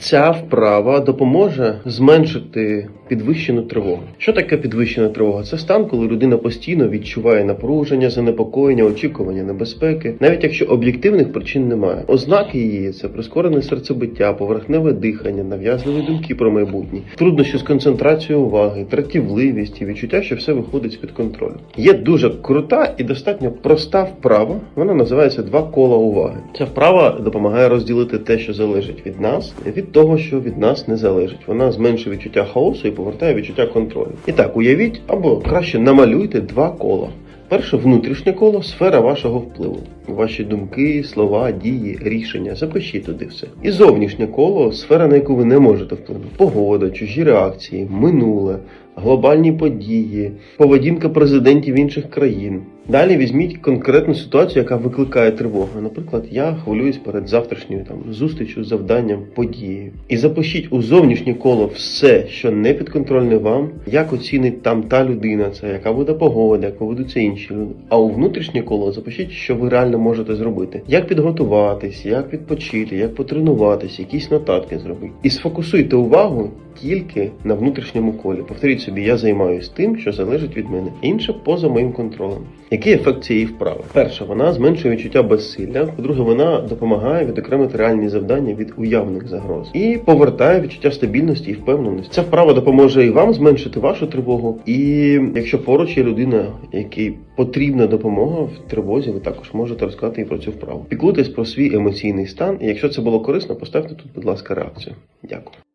Ця вправа допоможе зменшити підвищену тривогу. Що таке підвищена тривога? Це стан, коли людина постійно відчуває напруження, занепокоєння, очікування небезпеки, навіть якщо об'єктивних причин немає. Ознаки її це прискорене серцебиття, поверхневе дихання, нав'язливі думки про майбутнє, труднощі з концентрацією уваги, тратівливість і відчуття, що все виходить з під контролю. Є дуже крута і достатньо проста вправа. Вона називається два кола уваги. Ця вправа допомагає розділити те, що залежить від нас, від того, що від нас не залежить. Вона зменшує відчуття хаосу і повертає відчуття контролю. І так, уявіть або краще намалюйте два кола. Перше внутрішнє коло сфера вашого впливу. Ваші думки, слова, дії, рішення. Запишіть туди все. І зовнішнє коло сфера, на яку ви не можете вплинути. Погода, чужі реакції, минуле, глобальні події, поведінка президентів інших країн. Далі візьміть конкретну ситуацію, яка викликає тривогу. Наприклад, я хвилююсь перед завтрашньою там зустрічю, завданням, подією. І запишіть у зовнішнє коло все, що не підконтрольне вам, як оцінить там та людина, це яка буде погода, як поведуться інші люди. А у внутрішнє коло запишіть, що ви реально можете зробити, як підготуватись, як відпочити, як потренуватись, якісь нотатки зробити. І сфокусуйте увагу тільки на внутрішньому колі. Повторіть собі, я займаюся тим, що залежить від мене. Інше поза моїм контролем. Який ефект цієї вправи? Перше, вона зменшує відчуття безсилля. По-друге, вона допомагає відокремити реальні завдання від уявних загроз і повертає відчуття стабільності і впевненості. Ця вправа допоможе і вам зменшити вашу тривогу. І якщо поруч є людина, якій потрібна допомога в тривозі, ви також можете розказати і про цю вправу. Піклуйтесь про свій емоційний стан. І якщо це було корисно, поставте тут, будь ласка, реакцію. Дякую.